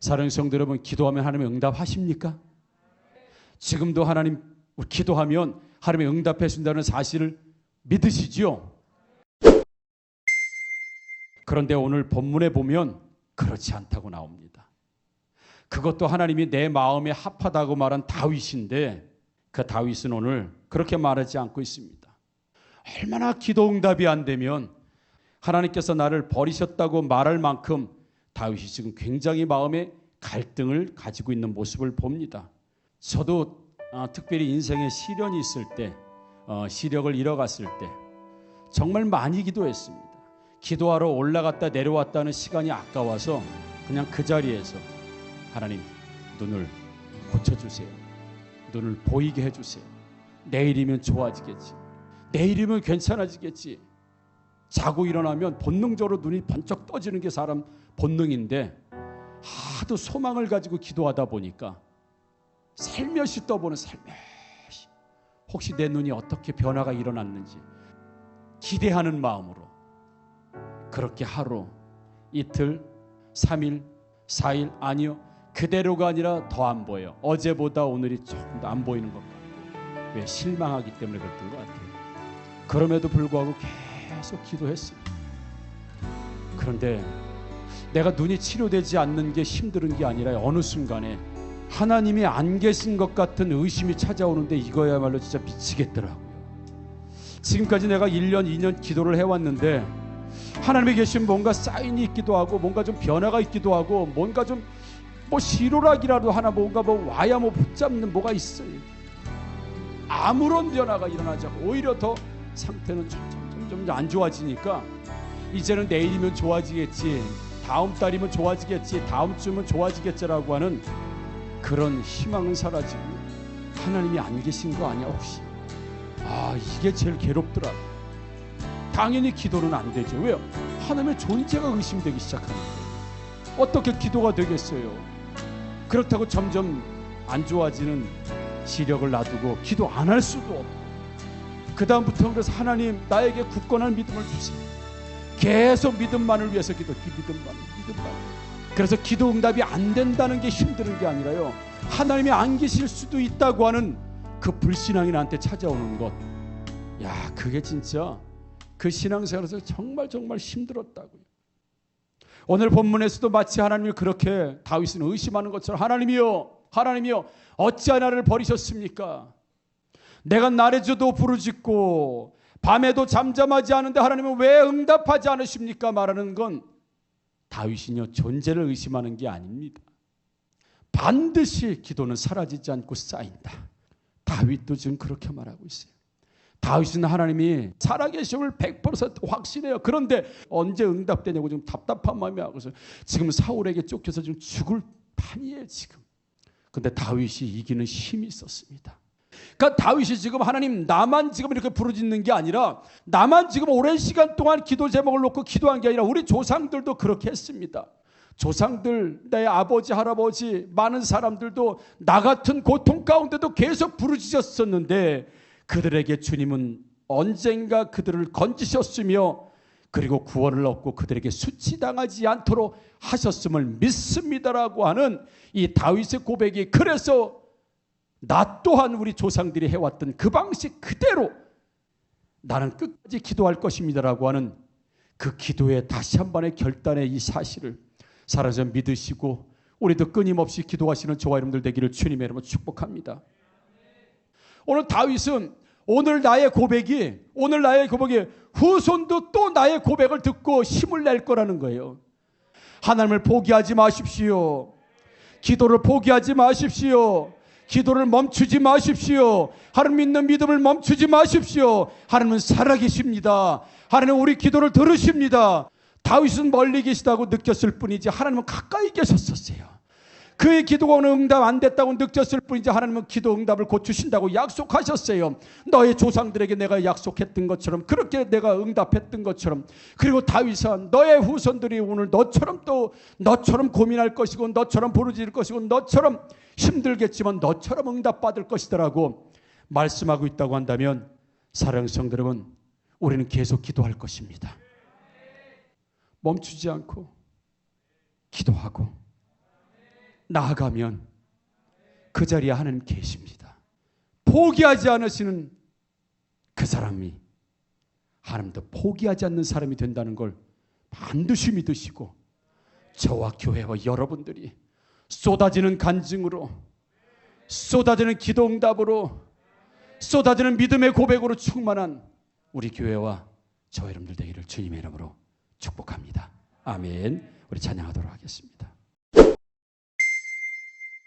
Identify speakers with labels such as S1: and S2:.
S1: 사랑하는 성도 여러분, 기도하면 하나님 응답하십니까? 지금도 하나님 기도하면 하나님이 응답해 준다는 사실을 믿으시지요? 그런데 오늘 본문에 보면 그렇지 않다고 나옵니다. 그것도 하나님이 내 마음에 합하다고 말한 다윗인데 그 다윗은 오늘 그렇게 말하지 않고 있습니다. 얼마나 기도 응답이 안 되면 하나님께서 나를 버리셨다고 말할 만큼 다윗이 지금 굉장히 마음에 갈등을 가지고 있는 모습을 봅니다. 저도 어, 특별히 인생에 시련이 있을 때, 어, 시력을 잃어갔을 때 정말 많이 기도했습니다. 기도하러 올라갔다 내려왔다는 시간이 아까워서 그냥 그 자리에서 하나님 눈을 고쳐주세요. 눈을 보이게 해주세요. 내일이면 좋아지겠지. 내일이면 괜찮아지겠지. 자고 일어나면 본능적으로 눈이 번쩍 떠지는 게 사람 본능인데 하도 소망을 가지고 기도하다 보니까 살며시 떠보는 살며시 혹시 내 눈이 어떻게 변화가 일어났는지 기대하는 마음으로 그렇게 하루 이틀 3일 4일 아니요 그대로가 아니라 더 안 보여요. 어제보다 오늘이 조금 더 안 보이는 것 같고 왜 실망하기 때문에 그랬던 것 같아요. 그럼에도 불구하고 계속 기도했습니다 그런데 내가 눈이 치료되지 않는 게 힘든 게 아니라 어느 순간에 하나님이 안 계신 것 같은 의심이 찾아오는데 이거야말로 진짜 미치겠더라고요. 지금까지 내가 1년, 2년 기도를 해왔는데 하나님이 계신 뭔가 사인이 있기도 하고 뭔가 좀 변화가 있기도 하고 뭔가 좀 뭐 시로락이라도 하나 뭔가 뭐 와야 뭐 붙잡는 뭐가 있어요. 아무런 변화가 일어나지 않고 오히려 더 상태는 점점 점점 안 좋아지니까 이제는 내일이면 좋아지겠지 다음 달이면 좋아지겠지 다음 주면 좋아지겠지라고 하는 그런 희망은 사라지고 하나님이 안 계신 거 아니야 혹시? 아 이게 제일 괴롭더라 당연히 기도는 안 되죠. 왜요? 하나님의 존재가 의심되기 시작합니다 어떻게 기도가 되겠어요? 그렇다고 점점 안 좋아지는 시력을 놔두고 기도 안 할 수도 없고. 그 다음부터 그래서 하나님 나에게 굳건한 믿음을 주세요 계속 믿음만을 위해서 기도 믿음만 믿음만. 그래서 기도 응답이 안 된다는 게 힘드는 게 아니라요. 하나님이 안 계실 수도 있다고 하는 그 불신앙이 나한테 찾아오는 것. 야 그게 진짜 그 신앙생활에서 정말 정말 힘들었다고요. 오늘 본문에서도 마치 하나님을 그렇게 다윗은 의심하는 것처럼 하나님이요 하나님이요 어찌 나를 버리셨습니까? 내가 날에도 부르짖고 밤에도 잠잠하지 않은데 하나님은 왜 응답하지 않으십니까? 말하는 건 다윗이요 존재를 의심하는 게 아닙니다. 반드시 기도는 사라지지 않고 쌓인다. 다윗도 지금 그렇게 말하고 있어요. 다윗은 하나님이 살아계심을 100% 확신해요. 그런데 언제 응답되냐고 좀 답답한 마음이 하고서 지금 사울에게 쫓겨서 지금 죽을 판이에요 지금. 근데 다윗이 이기는 힘이 있었습니다. 그러니까 다윗이 지금 하나님 나만 지금 이렇게 부르짖는 게 아니라 나만 지금 오랜 시간 동안 기도 제목을 놓고 기도한 게 아니라 우리 조상들도 그렇게 했습니다. 조상들, 내 아버지, 할아버지, 많은 사람들도 나 같은 고통 가운데도 계속 부르짖었었는데 그들에게 주님은 언젠가 그들을 건지셨으며 그리고 구원을 얻고 그들에게 수치당하지 않도록 하셨음을 믿습니다라고 하는 이 다윗의 고백이 그래서 나 또한 우리 조상들이 해왔던 그 방식 그대로 나는 끝까지 기도할 것입니다라고 하는 그 기도의 다시 한 번의 결단의 이 사실을 살아서 믿으시고 우리도 끊임없이 기도하시는 저와 여러분들 되기를 주님의 이름으로 축복합니다. 오늘 다윗은 오늘 나의 고백이 오늘 나의 고백이 후손도 또 나의 고백을 듣고 힘을 낼 거라는 거예요. 하나님을 포기하지 마십시오. 기도를 포기하지 마십시오. 기도를 멈추지 마십시오. 하나님 믿는 믿음을 멈추지 마십시오. 하나님은 살아계십니다. 하나님은 우리 기도를 들으십니다. 다윗은 멀리 계시다고 느꼈을 뿐이지 하나님은 가까이 계셨었어요. 그의 기도가 응답 안 됐다고 느꼈을 뿐이지 하나님은 기도 응답을 고추신다고 약속하셨어요. 너의 조상들에게 내가 약속했던 것처럼 그렇게 내가 응답했던 것처럼 그리고 다윗은 너의 후손들이 오늘 너처럼 또 너처럼 고민할 것이고 너처럼 부르짖을 것이고 너처럼 힘들겠지만 너처럼 응답받을 것이더라고 말씀하고 있다고 한다면 사랑 성도 여러분 우리는 계속 기도할 것입니다. 멈추지 않고 기도하고 나아가면 그 자리에 하나님 계십니다. 포기하지 않으시는 그 사람이 하나님도 포기하지 않는 사람이 된다는 걸 반드시 믿으시고 저와 교회와 여러분들이 쏟아지는 간증으로 쏟아지는 기도 응답으로 쏟아지는 믿음의 고백으로 충만한 우리 교회와 저 여러분들 되기를 주님의 이름으로 축복합니다. 아멘. 우리 찬양하도록 하겠습니다.